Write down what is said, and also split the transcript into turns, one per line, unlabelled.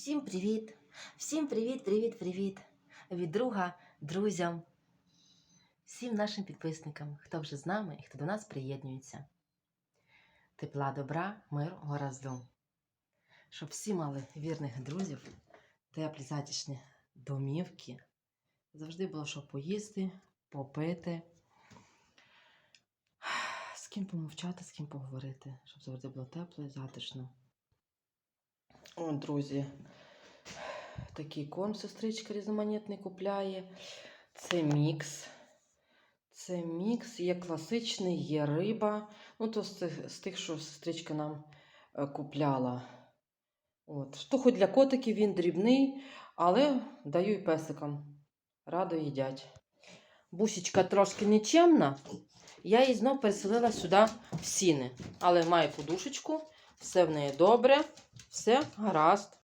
Всім привіт! Всім привіт, привіт, привіт! Від друга друзям, всім нашим підписникам, хто вже з нами і хто до нас приєднується. Тепла, добра, мир, горазду. Щоб всі мали вірних друзів, теплі затишні домівки. Завжди було що поїсти, попити. З ким помовчати, з ким поговорити, щоб завжди було тепло і затишно. О, друзі, такий корм сестричка різноманітний купляє. Це мікс. Це мікс, є класичний, є риба. Ну, то з тих, що сестричка нам е, купляла. От. То хоч для котиків він дрібний, але даю і песикам. Радо їдять. Бусічка трошки нечемна. Я її знов переселила сюди в сіни. Але має подушечку, все в неї добре, все гаразд.